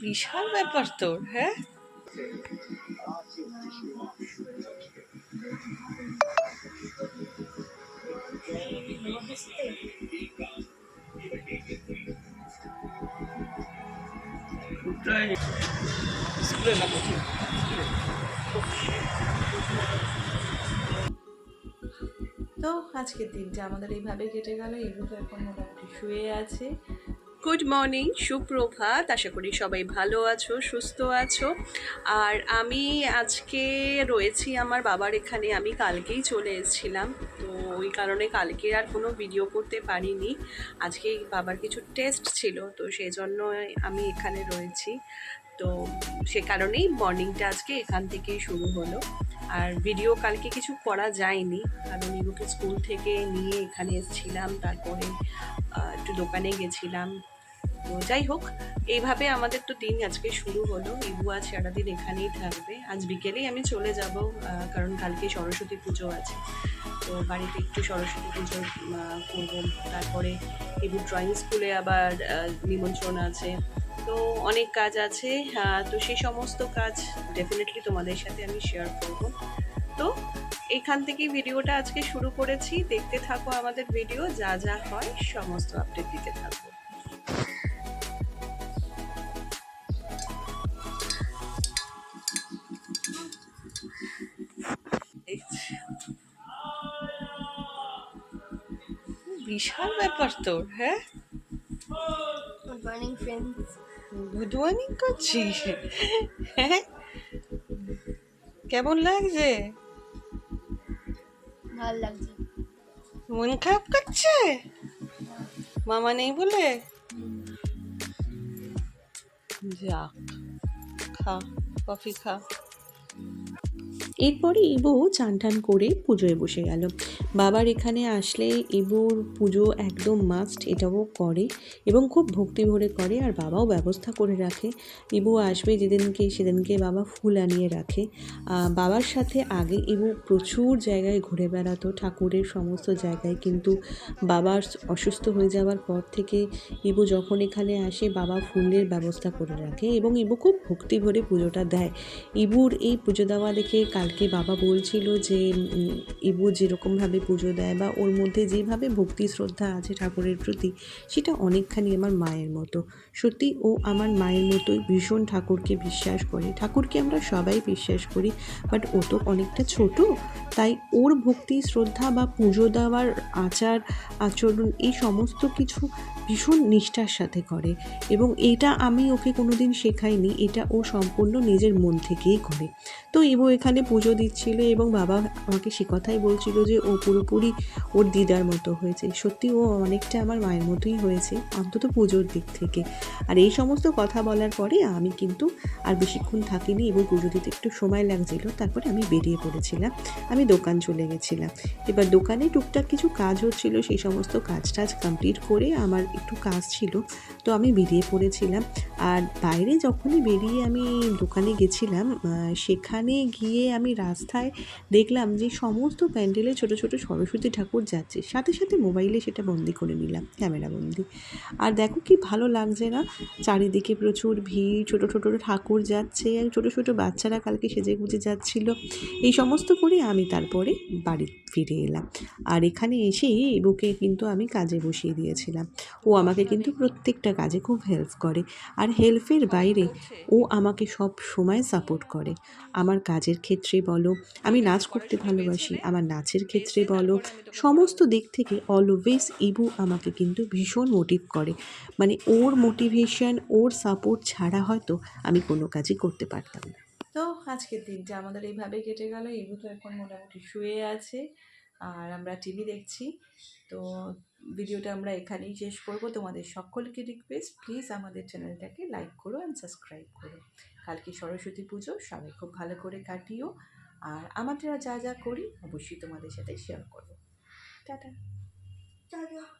বিশাল ব্যাপার তোর হ্যাঁ? তো আজকের দিনটা আমাদের এইভাবে কেটে গেল। এগুলো এখন মোটামুটি শুয়ে আছে। গুড মর্নিং সুপ্রভাত। আশা করি সবাই ভালো আছো, সুস্থ আছো। আর আমি আজকে রয়েছি আমার বাবার এখানে। আমি কালকেই চলে এসেছিলাম। তো ওই কারণে কালকে আর কোনো ভিডিও করতে পারিনি। আজকে বাবার কিছু টেস্ট ছিল, তো সেই জন্য আমি এখানে রয়েছি। তো সে কারণেই মর্নিংটা আজকে এখান থেকেই শুরু হলো। আর ভিডিও কালকে কিছু করা যায়নি। কারণ ইবুকে স্কুল থেকে নিয়ে এখানে এসেছিলাম, তারপরে একটু দোকানে গেছিলাম। তো যাই হোক, এইভাবে আমাদের তো দিন আজকে শুরু হলো। ইবু আজ সারাদিন এখানেই থাকবে। আজ বিকেলেই আমি চলে যাব কারণ কালকে সরস্বতী পুজো আছে। তো বাড়িতে একটু সরস্বতী পুজো করব। তারপরে ইবু ড্রয়িং স্কুলে আবার নিমন্ত্রণ আছে। তো অনেক কাজ আছে তো সেই সমস্ত কাজ ডেফিনেটলি তোমাদের সাথে আমি শেয়ার করব। তো এখান থেকেই ভিডিওটা আজকে শুরু করেছি। দেখতে থাকো আমাদের ভিডিও যা যা হয় সমস্ত আপডেট দিতে থাকব। বিশাল ব্যাপার তোর হ্যাঁ? Good morning, friends. Good morning করছিস কেমন লাগছে? ভালো লাগছে। মন খারাপ করছে? মামা নেই বলে? যা খা কফি খা। এরপরে ইবু চান টান করে পুজোয় বসে গেল। বাবার এখানে আসলে ইবুর পুজো একদম মাস্ট এটাও করে এবং খুব ভক্তি ভরে করে আর বাবাও ব্যবস্থা করে রাখে। ইবু আসবে যেদিনকে সেদিনকে বাবা ফুল আনিয়ে রাখে। বাবার সাথে আগে ইবু প্রচুর জায়গায় ঘুরে বেড়াতো, ঠাকুরের সমস্ত জায়গায় কিন্তু বাবার অসুস্থ হয়ে যাওয়ার পর থেকে ইবু যখন এখানে আসে, বাবা ফুলের ব্যবস্থা করে রাখে এবং ইবু খুব ভক্তি ভরে পুজোটা দেয়। ইবুর এই পুজো দেওয়া দেখে কালকে বাবা বলছিল যে ইবু যেরকমভাবে পুজো দেয় বা ওর মধ্যে যেভাবে ভক্তি, শ্রদ্ধা আছে ঠাকুরের প্রতি, সেটা অনেকখানি আমার মায়ের মতো। সত্যি ও আমার মায়ের মতোই ভীষণ ঠাকুরকে বিশ্বাস করে। ঠাকুরকে আমরা সবাই বিশ্বাস করি, বাট ও তো অনেকটা ছোট, তাই ওর ভক্তি, শ্রদ্ধা বা পুজো দেওয়ার আচার, আচরণ, এই সমস্ত কিছু ভীষণ নিষ্ঠার সাথে করে এবং এটা আমি ওকে কোনোদিন শেখাইনি, এটা ও সম্পূর্ণ নিজের মন থেকেই করে। তো ইবো এখানে পুজো দিচ্ছিল এবং বাবা আমাকে সে কথাই বলছিল যে ও পুরোপুরি ওর দিদার মতো হয়েছে। সত্যি ও অনেকটা আমার মায়ের মতোই হয়েছে, অন্তত পুজোর দিক থেকে। আর এই সমস্ত কথা বলার পরে আমি কিন্তু আর বেশিক্ষণ থাকিনি এবং পুজো দিতে একটু সময় লাগছিল, তারপরে আমি বেরিয়ে পড়েছিলাম। আমি দোকান চলে গেছিলাম। এবার দোকানে টুকটাক কিছু কাজ হচ্ছিল, সেই সমস্ত কাজ টাজ কমপ্লিট করে আমার একটু কাজ ছিল, তো আমি বেরিয়ে পড়েছিলাম। আর বাইরে যখনই বেরিয়ে আমি দোকানে গেছিলাম সেখানে গিয়ে আমি রাস্তায় দেখলাম যে সমস্ত প্যান্ডেলে ছোট ছোট সরস্বতী ঠাকুর যাচ্ছে। সাথে সাথে মোবাইলে সেটা বন্দি করে নিলাম, ক্যামেরা বন্দি। আর দেখো কি ভালো লাগছে না? চারিদিকে প্রচুর ভিড়, ছোট ছোট ঠাকুর যাচ্ছে, আর ছোট ছোট বাচ্চারা কালকে সেজে গুজে যাচ্ছিল। এই সমস্ত করে আমি তারপরে বাড়ি ফিরে এলাম। আর এখানে এসেই এবুকে কিন্তু আমি কাজে বসিয়ে দিয়েছিলাম। ও আমাকে কিন্তু প্রত্যেকটা কাজে খুব হেল্প করে। আর হেল্পের বাইরে ও আমাকে সব সময় সাপোর্ট করে। আমার কাজের ক্ষেত্রে বলো, আমি নাচ করতে ভালোবাসি, আমার নাচের ক্ষেত্রে বলো, সমস্ত দিক থেকে অলওয়েজ ইবু আমাকে কিন্তু ভীষণ মোটিভ করে। মানে ওর মোটিভেশন ওর সাপোর্ট ছাড়া হয়তো আমি কোনো কাজই করতে পারতাম না। তো আজকের দিনটা আমাদের এইভাবে কেটে গেল, ইবু তো এখন মোটামুটি শুয়ে আছে। আর আমরা টিভি দেখছি। তো ভিডিওটা আমরা এখানেই শেষ করব। তোমাদের সকলকে রিকোয়েস্ট প্লিজ আমাদের চ্যানেলটাকে লাইক করো অ্যান্ড সাবস্ক্রাইব করো। কালকে সরস্বতী পুজো, সবাই খুব ভালো করে কাটিও। আর আমাদের যা যা করি, অবশ্যই তোমাদের সাথে শেয়ার করব। টাটা। Ta-da.